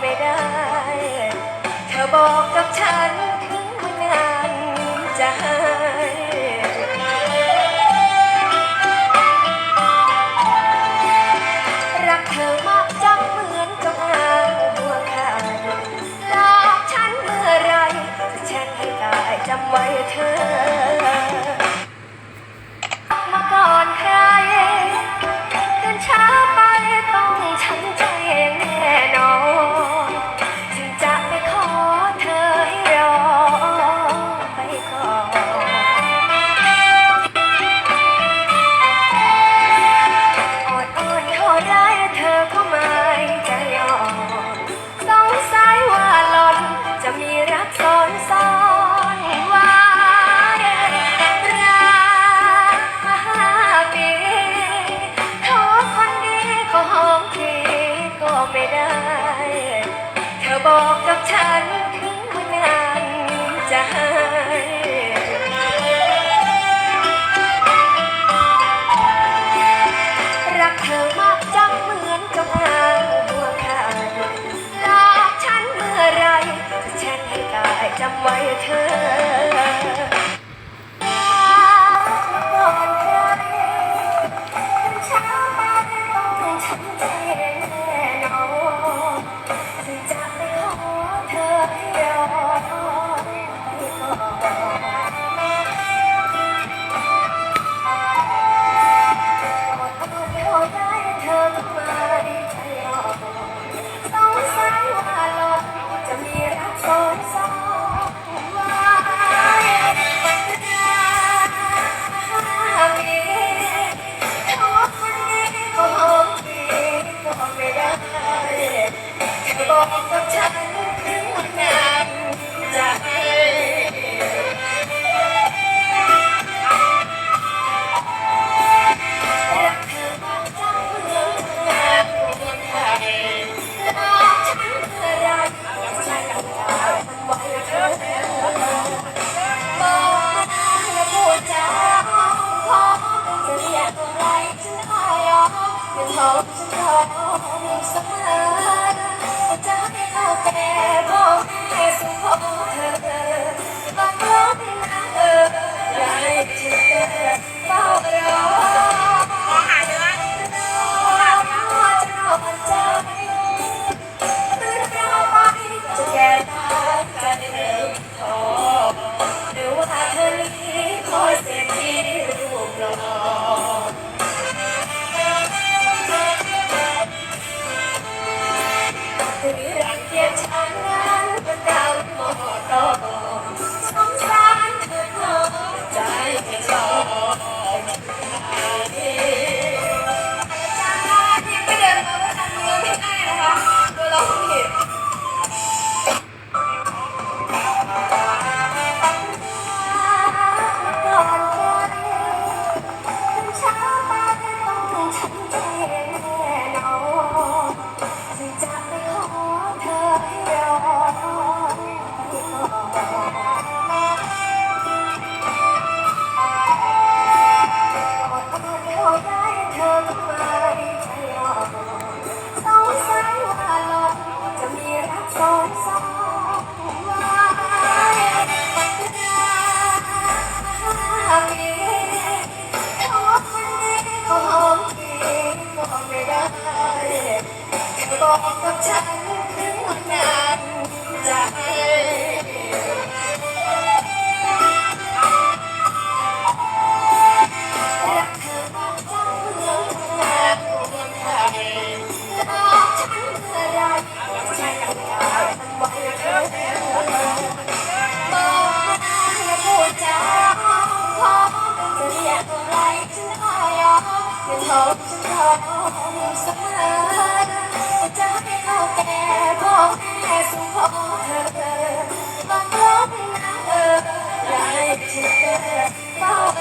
ไม่ได้ เธอบอกกับฉันถึงงานจะให้รักเธอมากจังเหมือนกับงานหัวขาดลอกฉันเมื่อไรจะแช่งให้ตายจำไว้เธอ บอกกับฉัน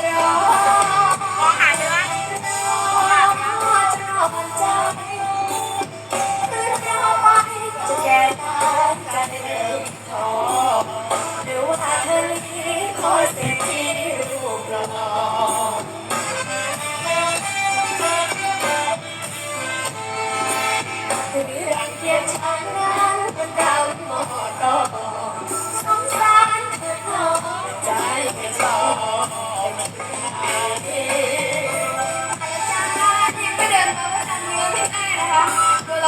Gabriel! คือเร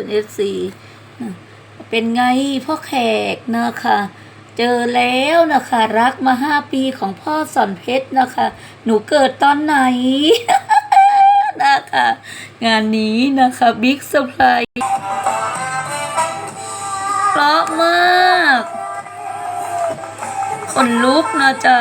ุณเอฟซีเป็นไงพ่อแขกนะคะ เจอแล้วนะคะ รักมาห้าปีของพ่อสอนเพชรนะคะ หนูเกิดตอนไหนนะคะ งานนี้นะคะบิ๊กเซอร์ไพรส์เพราะมาก คนลุกนะจ๊ะ